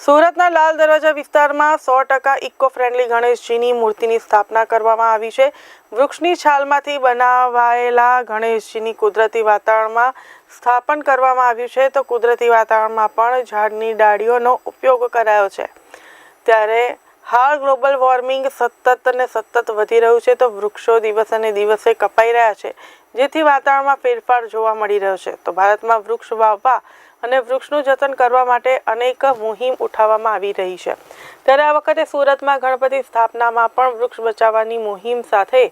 સુરતના લાલ દરવાજા વિસ્તારમાં સો ટકા ઇકો ફ્રેન્ડલી ગણેશજીની મૂર્તિની સ્થાપના કરવામાં આવી છે. વૃક્ષની છાલમાંથી બનાવાયેલા ગણેશજીની કુદરતી વાતાવરણમાં સ્થાપન કરવામાં આવ્યું છે. તો કુદરતી વાતાવરણમાં પણ ઝાડની ડાળીઓનો ઉપયોગ કરાયો છે. ત્યારે હાલ ગ્લોબલ વોર્મિંગ સતત અને સતત વધી રહ્યું છે તો વૃક્ષો દિવસ અને દિવસે કપાઈ રહ્યા છે. જેથી વાતાવરણમાં ફેરફાર જોવા મળી રહ્યો છે. તો ભારતમાં વૃક્ષ વાવવા અને વૃક્ષનું જતન કરવા માટે અનેક મુહિમ ઉઠાવવામાં આવી રહી છે. ત્યારે આ વખતે સુરતમાં ગણપતિ સ્થાપનામાં પણ વૃક્ષ બચાવવાની મુહિમ સાથે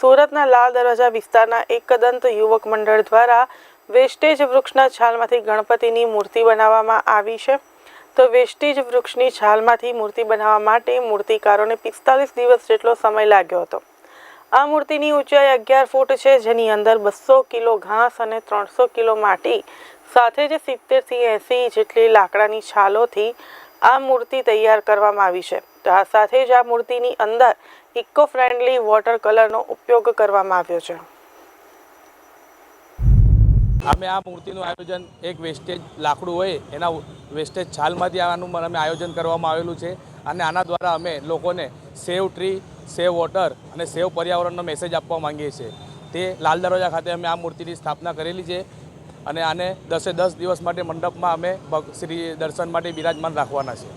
સુરતના લાલ દરવાજા વિસ્તારના એકદંત યુવક મંડળ દ્વારા વેસ્ટેજ વૃક્ષના છાલમાંથી ગણપતિની મૂર્તિ બનાવવામાં આવી છે. તો વેસ્ટેજ વૃક્ષની છાલમાંથી મૂર્તિ બનાવવા માટે મૂર્તિકારોને પિસ્તાલીસ દિવસ જેટલો સમય લાગ્યો હતો. આ મૂર્તિની ઊંચાઈ અગિયાર ફૂટ છે, જેની અંદર બસો કિલો ઘાસ અને ત્રણસો કિલો માટી, સાથે જ સિત્તેરથી એંસી જેટલી લાકડાની છાલોથી આ મૂર્તિ તૈયાર કરવામાં આવી છે. તો આ સાથે જ આ મૂર્તિની અંદર ઇકો ફ્રેન્ડલી વોટર કલરનો ઉપયોગ કરવામાં આવ્યો છે. અમે આ મૂર્તિનું આયોજન એક વેસ્ટેજ લાકડું હોય, એના વેસ્ટેજ છાલમાંથી આનું અમે આયોજન કરવામાં આવેલું છે. અને આના દ્વારા અમે લોકોને સેવ ટ્રી સેવ વોટર અને સેવ પર્યાવરણનો મેસેજ આપવા માંગીએ છીએ. તે લાલ દરવાજા ખાતે અમે આ મૂર્તિની સ્થાપના કરેલી છે. અને આને દસે દસ દિવસ માટે મંડપમાં અમે શ્રી દર્શન માટે બિરાજમાન રાખવાના છે.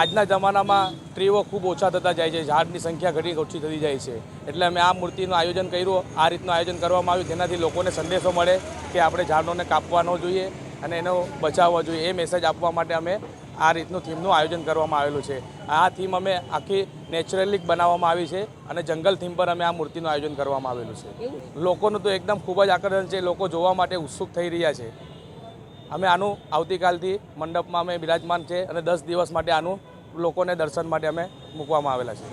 આજના જમાનામાં ટ્રીઓ ખૂબ ઓછા થતા જાય છે, ઝાડની સંખ્યા ઘણી ઓછી થતી જાય છે. એટલે અમે આ મૂર્તિનું આયોજન કર્યું, આ રીતનું આયોજન કરવામાં આવ્યું, જેનાથી લોકોને સંદેશો મળે કે આપણે ઝાડોને કાપવા ન જોઈએ અને એનો બચાવવો જોઈએ. એ મેસેજ આપવા માટે અમે આ રીતનું થીમનું આયોજન કરવામાં આવેલું છે. આ થીમ અમે આખી નેચરલી બનાવવામાં આવી છે અને જંગલ થીમ પર અમે આ મૂર્તિનું આયોજન કરવામાં આવેલું છે. લોકોનું તો એકદમ ખૂબ જ આકર્ષણ છે લોકો જોવા માટે ઉત્સુક થઈ રહ્યા છે. અમે આનું આવતીકાલથી મંડપમાં અમે બિરાજમાન છે અને દસ દિવસ માટે આનું લોકોને દર્શન માટે અમે મૂકવામાં આવેલા છે.